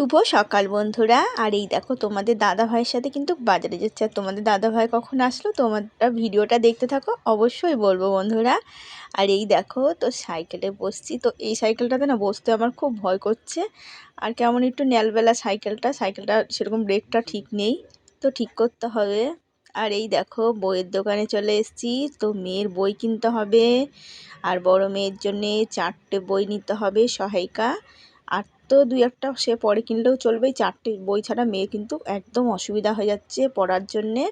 শুভ সকাল বন্ধুরা। আর এই দেখো, তোমাদের দাদা ভাইয়ের সাথে কিন্তু বাজারে যাচ্ছে। আর তোমাদের দাদা ভাই কখন আসলো, তোমরা ভিডিওটা দেখতে থাকো, অবশ্যই বলব বন্ধুরা। আর এই দেখো, তো সাইকেলে বসছি। তো এই সাইকেলটাতে না বসতে আমার খুব ভয় করছে। আর কেমন একটু ন্যালবেলা সাইকেলটা সাইকেলটা সেরকম ব্রেকটা ঠিক নেই। তো ঠিক করতে হবে। আর এই দেখো, বইয়ের দোকানে চলে এসেছি। তো মেয়ের বই কিনতে হবে। আর বড় মেয়ের জন্যে চারটে বই নিতে হবে সহায়িকা। আর তো দুই একটা সে পরে কিনলেও চলবে চারটে বই ছাড়া মেয়ে কিন্তু একদম অসুবিধা হয়ে যাচ্ছে পড়ার জন্যে।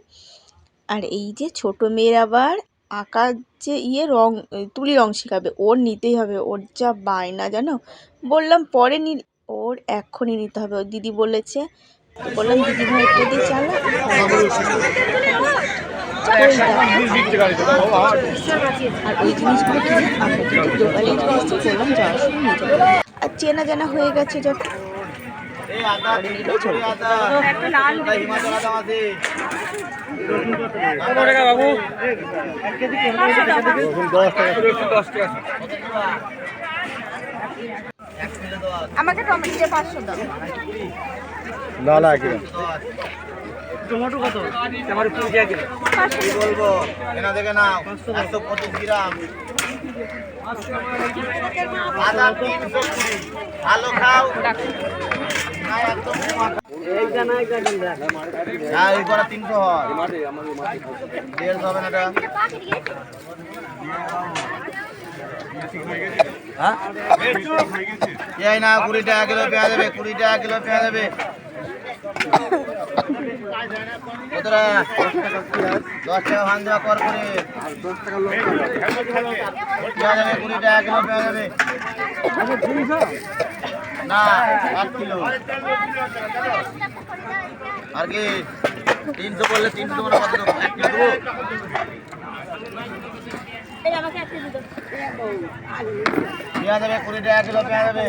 আর এই যে ছোট মেয়ের আবার আঁকার যে ইয়ে রং তুলি রং শেখাবে, ওর নিতেই হবে। ওর যা বায়না, জানো? বললাম, পরে নি, ওর এক্ষুনি নিতে হবে। ওর দিদি বলেছে, বললাম, দিদি ভাই, একটু দিয়ে চালা। আর ওই জিনিসগুলো কিনে আমরা কিন্তু দোকানে বললাম যাওয়ার সময় আর চেনা জানা হয়ে গেছে চলবে আমাকে টমেটো পাঁচশো দাও। না না কি টমেটো কত? আমার ফুল কি বলব? এনা দেখে নাও। একশো পঁচিশ গ্রাম। ভালো খাও তিনশো এই না কুড়ি টাকা কিলো পেঁয়াজ দেবে কুড়ি টাকা কিলো পেঁয়াজ দেবে। কতটা দশ টাকা ভাঙ দেওয়া কর করে। পেঁয়াজ দেবে কুড়ি টাকা কিলো না এক কিলো। আর কি তিনশো বললে তিনশো মানে কত? এক কিলো দেবো? পেঁয়াজ দেবে কুড়ি টাকা কিলো পেঁয়াজ দেবে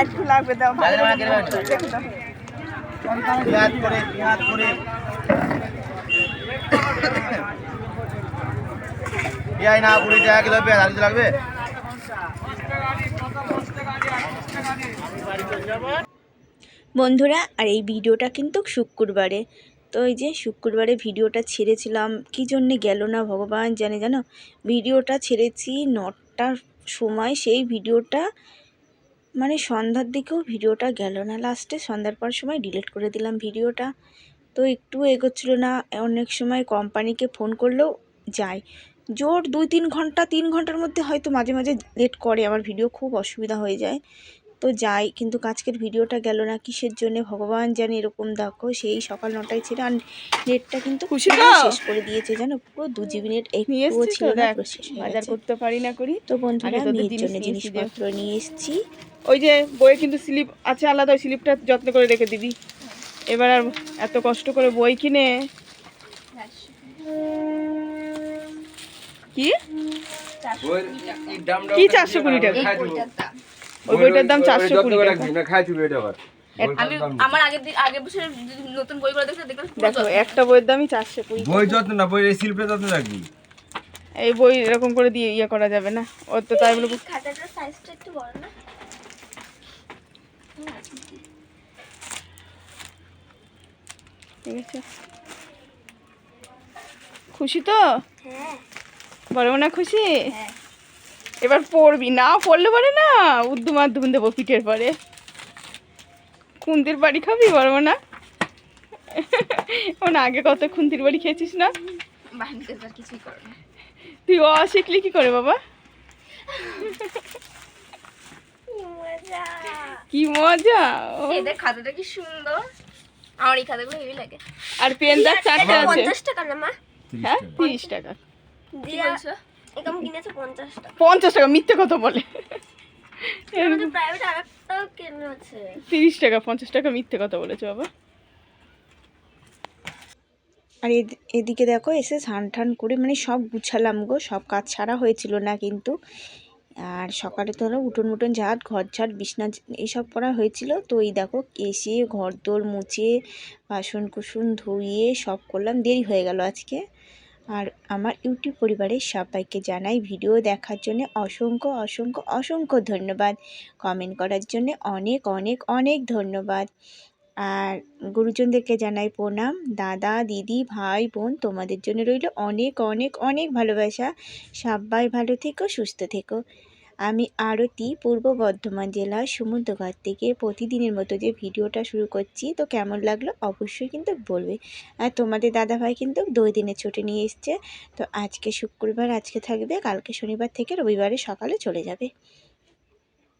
একটু লাগবে দাও। না কিলো আর কিছু লাগবে? বন্ধুরা, আর এই ভিডিওটা কিন্তু শুক্রবারে। তো এই যে শুক্রবারে ভিডিওটা ছেড়েছিলাম, কি জন্যে গেল না ভগবান জানে জানো? ভিডিওটা ছেড়েছি নটার সময়, সেই ভিডিওটা মানে সন্ধ্যার দিকেও ভিডিওটা গেল না। লাস্টে সন্ধ্যার পর সময় ডিলিট করে দিলাম ভিডিওটা। তো একটু এগোচ্ছিল না অনেক সময় কোম্পানিকে ফোন করলেও যায়। জোর দুই তিন ঘণ্টা তিন ঘণ্টার মধ্যে হয়তো মাঝে মাঝে লেট করে আমার ভিডিও খুব অসুবিধা হয়ে যায়। তো যাই কিন্তু আজকের ভিডিওটা গেল না কিসের জন্য? ভগবান জানে এরকম দেখো সেই সকাল নটায় ছিল আর নেটটা কিন্তু শেষ করে দিয়েছে জানো? পুরো দু জিবি নেট ছিল বাজার করতে পারি না করি। তো বন্ধুরা মেয়ের জন্য জিনিসপত্র নিয়ে এসেছি। ওই যে বইয়ে কিন্তু স্লিপ আছে আলাদা ওই স্লিপটা যত্ন করে রেখে দিবি। এবার আর এত কষ্ট করে বই কিনে। কি? কি চারশো কুড়ি টাকা? ওই বইটার দাম চারশো কুড়ি টাকা। আমি আমার আগের দিন আগের বছর নতুন বইগুলো দেখতে দেখো একটা বইয়ের দামই চারশো কুড়ি বই যত্ন না বই শিল্পে যত্ন রাখবি। এই বই এরকম করে দিয়ে ইয়ে করা যাবে না। ওর তো তাই বলে খাতাটার সাইজটা একটু বড় না? ঠিক আছে। খুশি তো? বড় না খুশি? এবার পড়বি। না পড়লে পারে না উদ্দু মাধ্যম দেবো পিঠের পরে। খুন্তির বাড়ি খাবি বড় না ওন আগে কত খুন্তির বাড়ি খেয়েছিস না? তুই অ শিখলি কি করে বাবা? কি মজা। এদের খাতাটা কি সুন্দর? আমার এই খাতাগুলো হেভি লাগে। আর পেন চারটে আছে। পঞ্চাশ টাকা না মা? হ্যাঁ? তিরিশ টাকা। কি বলছো? এরকম কিনেছে পঞ্চাশ টাকা। পঞ্চাশ টাকা মিথ্যে কথা বলে। প্রাইভেট কিনেছে। টাকা পঞ্চাশ টাকা মিথ্যে কথা বলেছে বাবা। আর এদ- এদিকে দেখো এসে স্নান টান করে মানে সব গুছালাম গো সব কাজ ছাড়া হয়েছিল না কিন্তু। আর সকালে তো হলো উঠোন মুটন ঝাড় ঘর ঝাড় বিছনা এইসব করা হয়েছিল। তো এই দেখো এসে ঘর দোর মুছে, বাসন কুসুন ধুয়ে সব করলাম, দেরি হয়ে গেল আজকে। আর আমার ইউটিউব পরিবারের সবাইকে জানাই ভিডিও দেখার জন্য অসংখ্য অসংখ্য অসংখ্য ধন্যবাদ। কমেন্ট করার জন্য অনেক অনেক অনেক ধন্যবাদ। আর গুরুজনদেরকে জানাই প্রণাম। দাদা, দিদি, ভাই, বোন, তোমাদের জন্য রইল অনেক অনেক অনেক ভালোবাসা। সবাই ভালো থেকো, সুস্থ থেকো। আমি আরতি পূর্ব বর্ধমান জেলার সমুদ্রঘাট থেকে প্রতিদিনের মতো যে ভিডিওটা শুরু করছি, তো কেমন লাগল অবশ্যই কিন্তু বলবে। আর তোমাদের দাদাভাই কিন্তু দুই দিনের ছুটি নিয়ে এসছে, তো আজকে শুক্রবার, আজকে থাকবে, কালকে শনিবার থেকে রবিবারে সকালে চলে যাবে।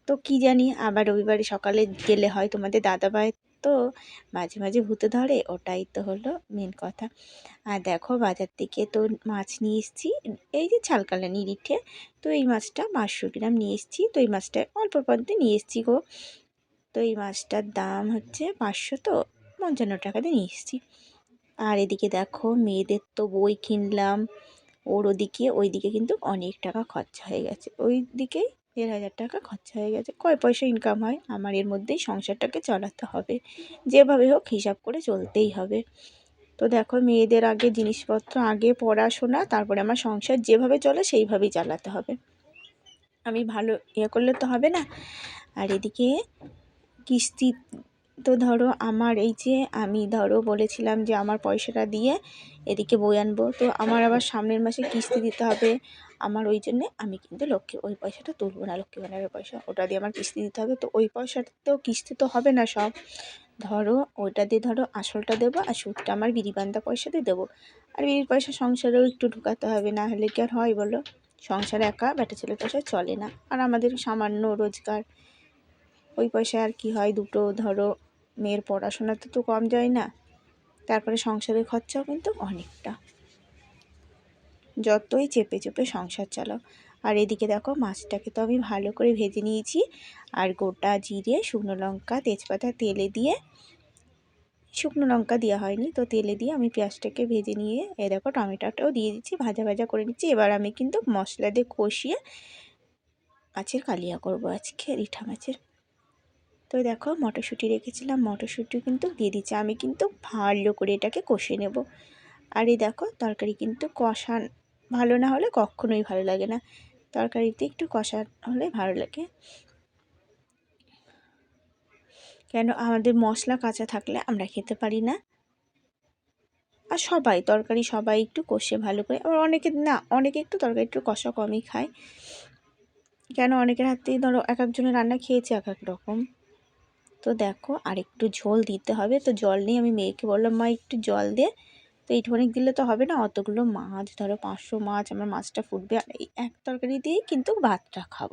তো কি জানি, আবার রবিবারে সকালে গেলে হয় তোমাদের দাদাভাই। তো মাঝে মাঝে ভূতে ধরে, ওটাই তো হলো মেন কথা। আর দেখো বাজার থেকে তো মাছ নিয়ে এসেছি, এই যে ছালকালানি রিঠে তো এই মাছটা পাঁচশো গ্রাম নিয়ে এসেছি, তো এই মাছটা অল্প পন্থে নিয়ে এসেছি গো। তো এই মাছটার দাম হচ্ছে পাঁচশো তো, পঞ্চান্ন টাকাতে নিয়ে এসেছি। আর এদিকে দেখো মেয়েদের তো বই কিনলাম, ওর ওদিকে, ওইদিকে কিন্তু অনেক টাকা খরচা হয়ে গেছে। ওই দিকেই দেড় হাজার টাকা খরচা হয়ে গেছে। কয় পয়সা ইনকাম হয়? আমার এর মধ্যেই সংসারটাকে চালাতে হবে। যেভাবে হোক হিসাব করে চলতেই হবে। তো দেখো, মেয়েদের আগে জিনিসপত্র, আগে পড়াশোনা, তারপরে আমার সংসার যেভাবে চলে সেইভাবেই চালাতে হবে। আমি ভালো ইয়ে করলে তো হবে না। আর এদিকে কিস্তি তো ধরো আমার এই যে আমি ধরো বলেছিলাম যে আমার পয়সাটা দিয়ে এদিকে বই আনব, তো আমার আবার সামনের মাসে কিস্তি দিতে হবে। আমার ওই জন্যে আমি কিন্তু লক্ষ্মী, ওই পয়সাটা তুলবো না, লক্ষ্মী ভাণ্ডারের পয়সা। ওটা দিয়ে আমার কিস্তি দিতে হবে, তো ওই পয়সাটাতেও কিস্তি তো হবে না সব। ধরো ওইটা দিয়ে ধরো আসলটা দেবো আর সুদটা আমার বিড়িবান্ধা দিয়ে দেবো। আর বিড়ির পয়সা সংসারেও একটু ঢুকাতে হবে, না হলে কি আর হয় বলো? সংসারে একা, বেটা ছেলের পয়সা চলে না। আর আমাদের সামান্য রোজগার, ওই পয়সা আর কি হয়? দুটো ধরো মেয়ের পড়াশোনাতে তো কম যায় না। তারপরে সংসারের খরচাও কিন্তু অনেকটা। যতই চেপে চেপে সংসার চালাও। আর এদিকে দেখো মাছটাকে তো আমি ভালো করে ভেজে নিয়েছি। আর গোটা জিরে, শুকনো লঙ্কা, তেজপাতা তেলে দিয়ে, শুকনো লঙ্কা দেওয়া হয়নি তো তেলে দিয়ে আমি পেঁয়াজটাকে ভেজে নিয়ে এ দেখো টমেটোটাও দিয়ে দিচ্ছি, ভাজা ভাজা করে নিচ্ছি। এবার আমি কিন্তু মশলা দিয়ে কষিয়ে মাছের কালিয়া করব আজকে, রিঠা মাছের। তো দেখো মটরশুঁটি রেখেছিলাম মটরশুঁটি কিন্তু দিয়ে দিচ্ছি। আমি কিন্তু ভালো করে এটাকে কষে নেব। আর এই দেখো তরকারি কিন্তু কষা ভালো না হলে কখনোই ভালো লাগে না। তরকারিতে একটু কষা হলে ভালো লাগে। কেন আমাদের মশলা কাঁচা থাকলে আমরা খেতে পারি না। আর সবাই, তরকারি সবাই একটু কষে ভালো করে। আবার অনেকে না, অনেকে একটু তরকারি একটু কষা কমই খায়। কেন অনেকের হাত থেকে ধরো এক একজনের রান্না খেয়েছে এক এক রকম। তো দেখো আর একটু ঝোল দিতে হবে। তো জল নিয়ে আমি মেয়েকে বললাম, মা, একটু জল দে। তো এইটুখানি দিলে তো হবে না, অতগুলো মাছ, ধরো পাঁচশো মাছ, আমার মাছটা ফুটবে। আর এই এক তরকারি দিয়েই কিন্তু ভাতটা খাব।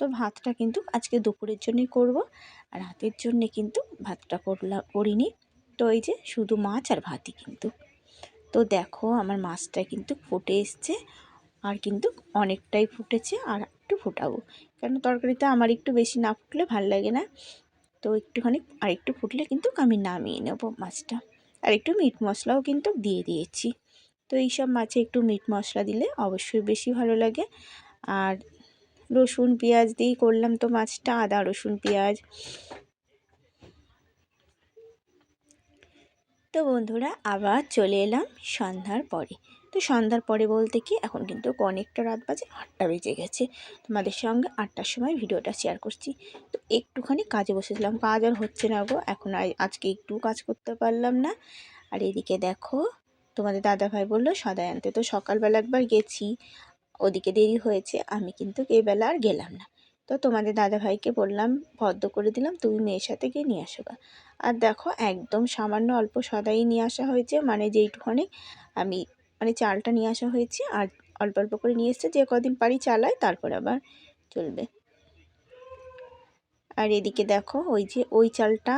তো ভাতটা কিন্তু আজকে দুপুরের জন্যই করব, আর রাতের জন্যে কিন্তু ভাতটা করলাম করিনি। তো এই যে শুধু মাছ আর ভাতই কিন্তু। তো দেখো আমার মাছটা কিন্তু ফুটে এসছে, আর কিন্তু অনেকটাই ফুটেছে, আর একটু ফোটাবো। কেন তরকারিতে আমার একটু বেশি না ফুটলে ভালো লাগে না। তো একটুখানি আর একটু ফুটলে কিন্তু আমি নামিয়ে নেব মাছটা। আর একটু মিট মশলাও কিন্তু দিয়ে দিয়েছি। তো এইসব মাছে একটু মিট মশলা দিলে অবশ্যই বেশি ভালো লাগে। আর রসুন পেঁয়াজ দিয়েই করলাম তো মাছটা, আদা, রসুন পেঁয়াজ। তো বন্ধুরা, আবার চলে এলাম সন্ধ্যার পরে। তো সন্ধ্যার পরে বলতে কি, এখন কিন্তু অনেকটা রাত বাজে, আটটা বেজে গেছে। তোমাদের সঙ্গে আটটার সময় ভিডিওটা শেয়ার করছি। তো একটুখানি কাজে বসেছিলাম, কাজ আর হচ্ছে না গো, এখন আজকে একটু কাজ করতে পারলাম না। আর এদিকে দেখো, তোমাদের দাদাভাই বলল সদাই আনতে তো সকালবেলা একবার গেছি, ওদিকে দেরি হয়েছে, আমি কিন্তু এই বেলা আর গেলাম না। তো তোমাদের দাদাভাইকে বললাম ভদ্র করে দিলাম, তুমি মেয়ের সাথে গিয়ে নিয়ে আসো গা। আর দেখো, একদম সামান্য অল্প সদাই নিয়ে আসা হয়েছে মানে যেইটুখানি আমি মানে চালটা নিয়ে আসা হয়েছে আর অল্প অল্প করে নিয়ে এসছে, যে কদিন পারি চালাই তারপর আবার চলবে। আর এদিকে দেখো, ওই যে ওই চালটা,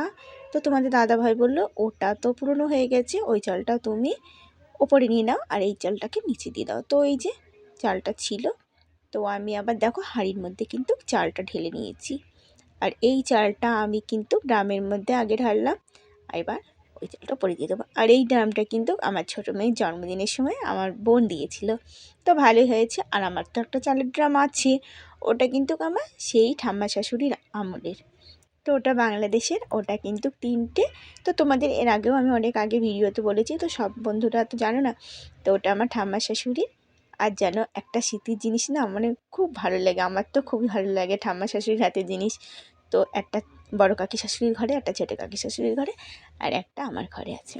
তো তোমাদের দাদাভাই বলল, ওটা তো পুরনো হয়ে গেছে, ওই চালটা তুমি ওপরে নিয়ে নাও আর এই চালটাকে নিচে দিয়ে দাও। তো এই যে চালটা ছিল, তো আমি আবার দেখো হাঁড়ির মধ্যে কিন্তু চালটা ঢেলে নিয়েছি। আর এই চালটা আমি কিন্তু ড্রামের মধ্যে আগে ঢাললাম এবার ওই চালটা পরে দিয়ে দেবো। আর এই ড্রামটা কিন্তু আমার ছোটো মেয়ের জন্মদিনের সময় আমার বোন দিয়েছিল। তো ভালোই হয়েছে। আর আমার তো একটা চালের ড্রাম আছে। ওটা কিন্তু আমার সেই ঠাম্মা শাশুড়ির আমলের। তো ওটা বাংলাদেশের, ওটা কিন্তু তিনটে। তো তোমাদের এর আগেও আমি অনেক আগে ভিডিওতে বলেছি, তো সব বন্ধুরা তো জানো না, তো ওটা আমার ঠাম্মা শাশুড়ির। আর যেন একটা স্মৃতির জিনিস না মানে খুব ভালো লাগে। আমার তো খুবই ভালো লাগে ঠাম্মা শাশুড়ির হাতের জিনিস। তো একটা বড় কাকি শাশুড়ির ঘরে, একটা ছোটো কাকি শাশুড়ির ঘরে আর একটা আমার ঘরে আছে।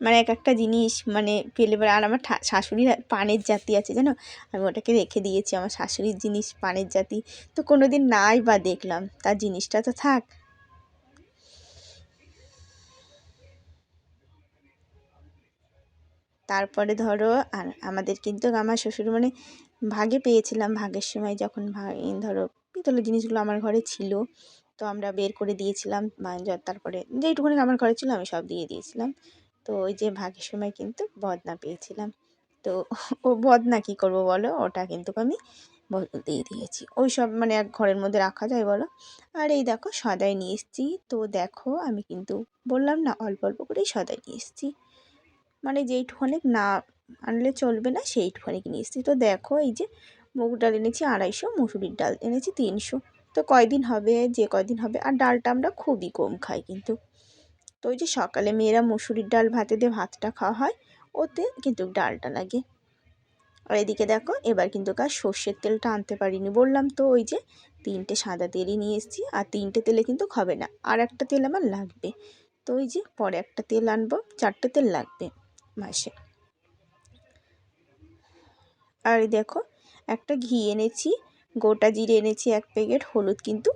মানে এক একটা জিনিস মানে পেলে আর আমার শাশুড়ির পানের জাতি আছে জানো? আমি ওটাকে রেখে দিয়েছি, আমার শাশুড়ির জিনিস পানের জাতি। তো কোনো দিন নাই বা দেখলাম, তার জিনিসটা তো থাক। তারপরে ধরো, আর আমাদের কিন্তু আমার শ্বশুর মানে ভাগে পেয়েছিলাম ভাগের সময় যখন ধরো পিতলের জিনিসগুলো আমার ঘরে ছিল, তো আমরা বের করে দিয়েছিলাম তারপরে যেইটুকুনি আমার ঘরে ছিল আমি সব দিয়ে দিয়েছিলাম। তো ওই যে ভাগের সময় কিন্তু বদনা পেয়েছিলাম। তো ও বদনা কী করব বলো? ওটা কিন্তু আমি দিয়ে দিয়েছি। ওই সব মানে এক ঘরের মধ্যে রাখা যায় বলো? আর এই দেখো সদাই নিয়ে এসেছি। তো দেখো আমি কিন্তু বললাম না, অল্প অল্প করেই সদাই নিয়ে এসেছি। মানে যেইটুখানি না আনলে চলবে না সেইটুখানি নিয়ে এসেছি তো দেখো এই যে মুগ ডাল এনেছি আড়াইশো, মুসুরির ডাল এনেছি তিনশো। তো কয়দিন হবে? যে কয়দিন হবে? আর ডালটা আমরা খুবই কম খাই কিন্তু। তো ওই যে সকালে মেয়েরা মুসুরির ডাল ভাতে দিয়ে ভাতটা খাওয়া হয়, ওতে কিন্তু ডালটা লাগে। আর এদিকে দেখো, এবার কিন্তু কার সর্ষের তেলটা আনতে পারিনি। বললাম তো ওই যে তিনটে সাদা তেলই নিয়ে এসেছি, আর তিনটে তেলে কিন্তু হবে না। আর একটা তেল আমার লাগবে। তো ওই যে পরে একটা তেল আনব, চারটে তেল লাগবে। মাসে। আর দেখো, একটা ঘি এনেছি, গোটা জিরে এনেছি এক প্যাকেট, হলুদ কিন্তু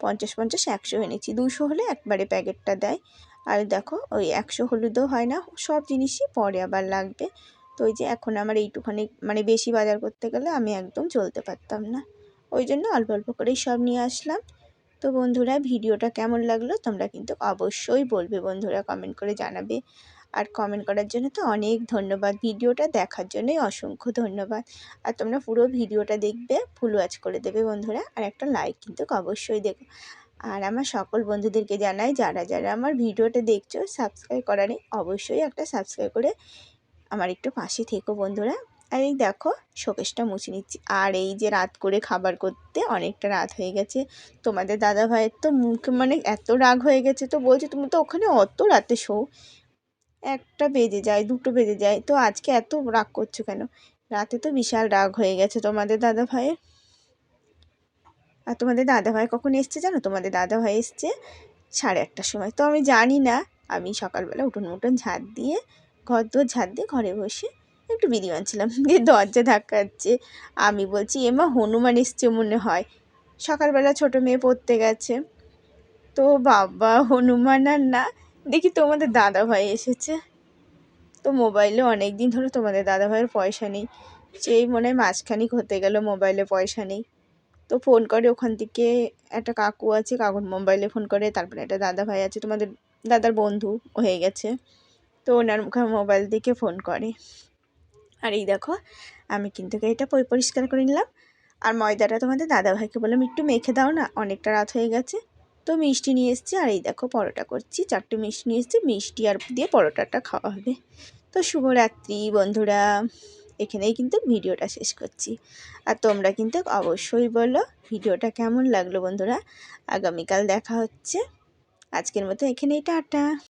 পঞ্চাশ পঞ্চাশ, একশো এনেছি। দুশো হলে একবারে প্যাকেটটা দেয়। আর দেখো, ওই একশো হলুদও হয় না, সব জিনিসই পরে আবার লাগবে। তো ওই যে এখন আমার এইটুখানি মানে বেশি বাজার করতে গেলে আমি একদম চলতে পারতাম না। ওই জন্য অল্প অল্প করেই সব নিয়ে আসলাম। তো বন্ধুরা, ভিডিওটা কেমন লাগল তোমরা কিন্তু অবশ্যই বলবে, বন্ধুরা কমেন্ট করে জানাবে। আর কমেন্ট করার জন্য তো অনেক ধন্যবাদ। ভিডিওটা দেখার জন্যই অসংখ্য ধন্যবাদ। আর তোমরা পুরো ভিডিওটা দেখবে ফুল ওয়াচ করে দেবে বন্ধুরা। আর একটা লাইক কিন্তু অবশ্যই দেখো আর আমার সকল বন্ধুদেরকে জানাই, যারা যারা আমার ভিডিওটা দেখছ সাবস্ক্রাইব করা নেই, অবশ্যই একটা সাবস্ক্রাইব করে আমার একটু পাশে থেকো বন্ধুরা। আর এই দেখো শোকেসটা মুছে নিচ্ছি। আর এই যে রাত করে খাবার করতে অনেকটা রাত হয়ে গেছে। তোমাদের দাদা ভাইয়ের তো মুখ মানে এত রাগ হয়ে গেছে তো বলছে, তুমি তো ওখানে অত রাতে শো। একটা বেজে যায়, দুটো বেজে যায়। তো আজকে এত রাগ করছ কেন? রাতে তো বিশাল রাগ হয়ে গেছে তোমাদের দাদা ভাইয়ের আর তোমাদের দাদা ভাই কখন এসছে জানো? তোমাদের দাদা ভাই এসছে সাড়ে আটটার সময়। তো আমি জানি না, আমি সকালবেলা উঠোন মুটন ঝাঁট দিয়ে, ঘর দোর ঝাঁট দিয়ে ঘরে বসে একটু বিড়ি বানছিলাম দিয়ে দরজা ধাক্কাচ্ছে। আমি বলছি এমা হনুমান এসছে মনে হয়। সকালবেলা ছোটো মেয়ে পড়তে গেছে। তো বাবা, হনুমান আর না দেখি তোমাদের দাদা ভাই এসেছে। তো মোবাইলে অনেক দিন ধরে তোমাদের দাদা ভাইয়ের পয়সা নেই। সেই মনে হয় মাঝখানিক হতে গেল মোবাইলে পয়সা নেই। তো ফোন করে ওখান থেকে একটা কাকু আছে, কাকুর মোবাইলে ফোন করে, তারপরে একটা দাদা ভাই আছে। তোমাদের দাদার বন্ধু হয়ে গেছে। তো ওনার মুখে মোবাইল থেকে ফোন করে। আর এই দেখো, আমি কিন্তু এটা পরি- পরিষ্কার করে নিলাম। আর ময়দাটা তোমাদের দাদা ভাইকে বললাম, একটু মেখে দাও না, অনেকটা রাত হয়ে গেছে। তো মিষ্টি নিয়ে এসেছি। আর এই দেখো পরোটা করছি। চারটে মিষ্টি নিয়ে এসেছি। মিষ্টি আর দিয়ে পরোটাটা খাওয়া হবে। তো শুভরাত্রি বন্ধুরা। এখানেই কিন্তু ভিডিওটা শেষ করছি। আর তোমরা কিন্তু অবশ্যই বলো ভিডিওটা কেমন লাগল বন্ধুরা। আগামীকাল দেখা হচ্ছে। আজকের মতো এখানেই টাটা।